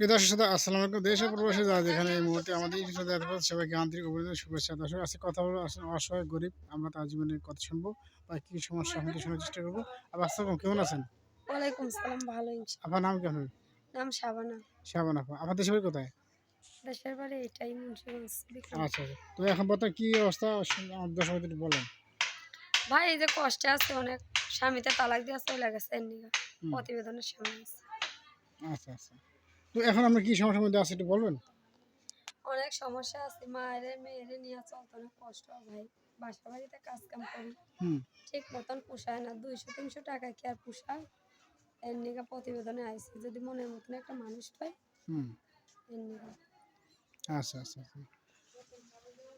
দর্শক শ্রোতা আসসালামু আলাইকুম। দেশ প্রবাসী যারা যেখানে এই মুহূর্তে আমাদের সাথে দেখা সবাইকে আন্তরিক অভিনন্দন শুভেচ্ছা। দর্শক আজকে কথা বলব আসলে অসহায় গরিব আমরা তার জীবনের কথা শুনব বা কী সমস্যা আমাদের শোনার চেষ্টা করব। আর আসসালাম কেমন আছেন? ওয়ালাইকুম সালাম ভালো আপনার নাম কেমন নাম শাবানা। শাবান আপা। আপনার দেশের বাড়ি কোথায়? দেশের বাড়ি এটাই মুন্সিগঞ্জ আচ্ছা আচ্ছা। তো এখন বর্তমানে কী অবস্থা? দর্শক বলেন। ভাই এই যে কষ্টে আছে অনেক স্বামীতে তালাক দিয়ে চলে গেছে প্রতিবেদনের সামনে আছে। আচ্ছা আচ্ছা। তো এখন আমরা কী সমস্যার মধ্যে আছি একটু বলবেন? অনেক সমস্যা আছে মায়ের মেয়েরে নিয়ে চলতে অনেক কষ্ট ভাই। বাসা বাড়িতে কাজ কাম করি ঠিক মতন পোষায় না দুইশো তিনশো টাকা কি আর পোষায়? এমনিকা প্রতিবেদনে আইসি যদি মনের মতন একটা মানুষ পাই আচ্ছা আচ্ছা আচ্ছা।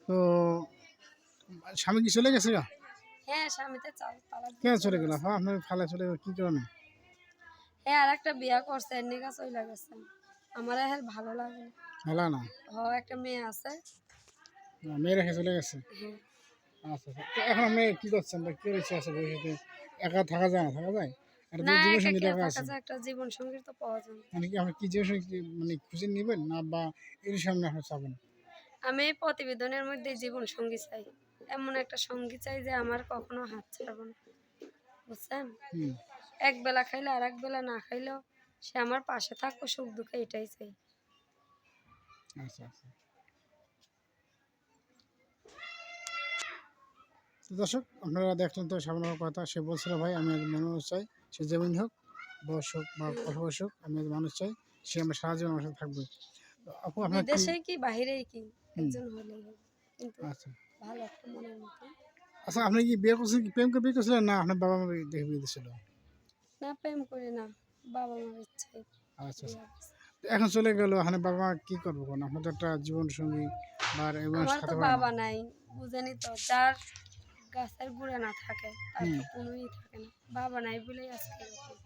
তো স্বামী কি চলে গেছে হ্যাঁ স্বামীতে কেন চলে গেল? আপা আপনার ফালে চলে গেল কী কারণে? হ্যাঁ আর একটা বিয়া করছে এর এমনিকা চলে গেছে। আমার আর ভালো লাগে না। ভালো না? হ একটা মেয়ে আছে। মেয়ে রেখে চলে গেছে? হ্যাঁ। আচ্ছা আচ্ছা। তো এখন আপনি কি করছেন বা কি রয়েছে আছে ভবিষ্যতে? একা থাকা যায় না থাকা যায়? না একটা জীবন তো পাওয়া যায়। মানে কি আপনি কি জীবন সঙ্গী মানে খুঁজে নেবেন? না বা এর সামনে আপনি চাবেন আমি এই প্রতিবেদনের মধ্যে জীবন সঙ্গী চাই। এমন একটা সঙ্গী চাই যে আমার কখনো হাত ছাড়বো না। বুঝছেন? এক বেলা খাইলে আর এক বেলা না খাইলেও সে আমার পাশে থাকব সুখ দুঃখে এটাই চাই। আচ্ছা আচ্ছা। দর্শক আপনারা দেখলেন তো সামনের কথা সে বলছিল ভাই আমি একজন মানুষ চাই সে যেমন হোক বয়স হোক বা অল্প বয়স হোক আমি একজন মানুষ চাই সে আমার সারা জীবন আমার সাথে থাকবে। আপু আপনার কি বিদেশে কি বাহিরেই কি একজন আচ্ছা। ভালো একটা মনের মতো আচ্ছা আপনি কি বিয়ে করছেন প্রেম করে বিয়ে করছিলেন না আপনার বাবা মা দেখে বিয়ে দিয়েছিল? না প্রেম করি না। বাবা মার ইচ্ছাই আচ্ছা আচ্ছা। এখন চলে গেল এখানে বাবা মা কি করব কোন একটা জীবন সঙ্গী বা এবং আমার সাথে বাবা নাই বুঝেনি তো। যার গাছের গুড়ে না থাকে তার তো কোনোই থাকে না। বাবা নাই বলেই আজকে এরকম।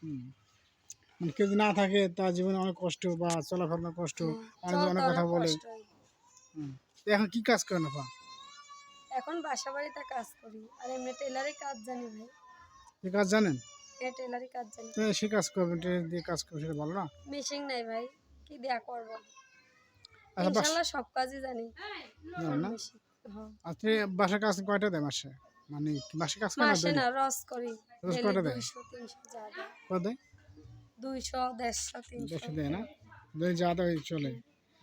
হুম। মানে কেউ যদি না থাকে তার জীবনে অনেক কষ্ট বা চলাফেরার কষ্ট অনেক চলতে অনেক কথা অনেক বলে। কষ্ট হয়। হুম। এখন কি কাজ করেন আপা? এখন বাসা বাড়িতে কাজ করি। আর এমনি টেলারি কাজ জানি ভাই। কাজ জানেন? হ্যাঁ টেলারি কাজ জানি। তো সে কাজ করবেন ট্রেন দিয়ে কাজ করবেন সেটা ভালো না? মেশিন নাই ভাই কি দেয়া করব? আচ্ছা বাস ইনশাল্লাহ সব কাজই জানি। না মেশিন হ্যাঁ। আপনি বাসার কাজ কয়টা দেয় মাসে? মানে বাসার কাজ করেন না মাসে না রস করি। ডেলি কয়টা দেয়? দুইশো তিনশো যা দেয়। কত দেয়? দুইশো দেড়শো তিনশো। দেশে দেয় না? দুই যা দেয় চলে।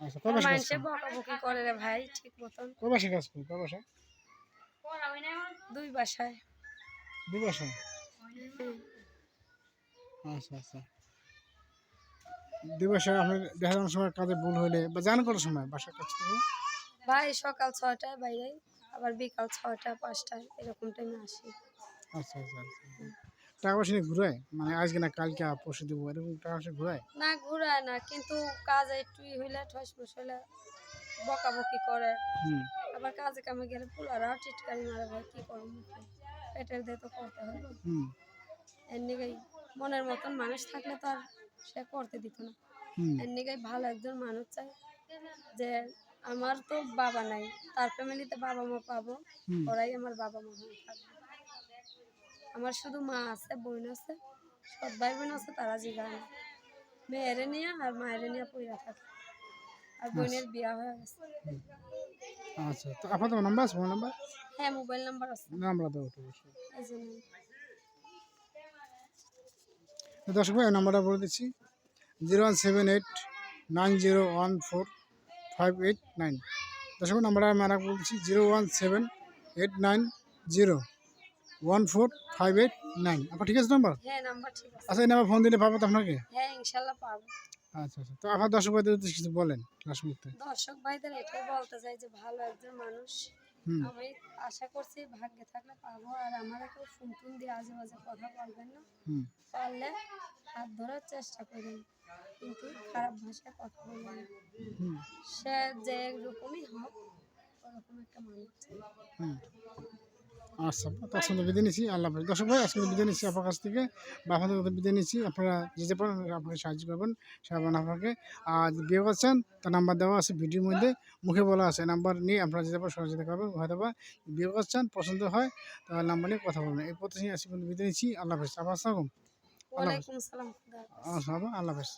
আচ্ছা কয় কাজ মানুষে বকাবকি করে রে ভাই ঠিক মতন। কয় বাসা কাজ করেন কয় বাসা দুই বাসায়। দুই বাসা হুম। আচ্ছা আচ্ছা। দুই বাসা আপনি দেখা যাওয়ার সময় কাজে ভুল হলে বা জান করার সময় বাসার কাজ থেকে? ভাই সকাল ছয়টায় বাইরে আবার বিকাল ছয়টা পাঁচটায় এরকম টাইমে আসি। আচ্ছা আচ্ছা আচ্ছা। টাকা পয়সা নিয়ে ঘুরায়? মানে আজকে না কালকে পরশু দেবো এরকম টাকা পয়সা ঘুরায়? না ঘুরায় না কিন্তু কাজ একটু হইলে ঠস মস হইলে বকাবকি করে। হুম। আবার কাজে কামে গেলে পুলারাও টিটকারি মারে ভাই কি করব? পেটের দিয়ে তো করতে হবে হুম। এর নিগাই মনের মতন মানুষ থাকলে তো আর সে করতে দিত না। এর নিগাই ভালো একজন মানুষ চাই যে আমার তো বাবা নাই তার ফ্যামিলিতে বাবা মা পাবো ওরাই আমার বাবা মা হয়ে থাকবে। আমার শুধু মা আছে বোন আছে সব ভাই বোন আছে তারা জিগায় না। মেয়েরে নিয়ে আর মায়েরে নিয়ে পইরা থাকে। আর বোনের বিয়া হয়ে গেছে। আচ্ছা তো আপনার নাম্বার আছে ফোন নাম্বার হ্যাঁ মোবাইল নাম্বার আছে। নাম্বার দাও অবশ্যই। তো দর্শক ভাই নাম্বারটা বলে দিচ্ছি। Zero one seven eight nine zero one four five eight nine. দর্শক ভাই নাম্বারটা আমি আর বলছি zero one seven eight nine zero one four five eight nine. আপনার ঠিক আছে নাম্বার? হ্যাঁ নাম্বার ঠিক আছে। আচ্ছা এই নাম্বার ফোন দিলে পাবো তো আপনাকে? হ্যাঁ আচ্ছা আচ্ছা। তো আপনার দর্শক ভাইদের কিছু বলেন দর্শক ভাইদের এটাই বলতে চাই যে ভালো একজন মানুষ। আমি আশা করছি ভাগ্যে থাকলে পাবো। আর আমার কেউ ফোন টুন দিয়ে আজে বাজে কথা বলবেন না। পারলে হাত ধরার চেষ্টা করবেন। কিন্তু খারাপ ভাষায় কথা বলবেন না। সে যে রকমই হোক ওরকম একটা মানুষ। আচ্ছা তার সঙ্গে বিদায় নিচ্ছি আল্লাহ হাফেজ। দর্শক ভাই আজকে বিদায় নিচ্ছি আপনার কাছ থেকে। বা আপনাদের কাছে বিদায় নিচ্ছি আপনারা যে যে পারেন আপনাকে সাহায্য করবেন সাহায্য আপনাকে। আর বিয়ে করছেন তার নাম্বার দেওয়া আছে ভিডিওর মধ্যে মুখে বলা আছে নাম্বার নিয়ে আপনারা যেতে পারেন সহযোগিতা করবেন হয়তো বা বিয়ে করছেন পছন্দ হয় তাহলে নাম্বার নিয়ে কথা বলবেন। এই প্রতি আজকে বিদায় নিচ্ছি আল্লাহ হাফেজ। আবার আসসালাম খুদা হাফেজ। আল্লাহ হাফেজ।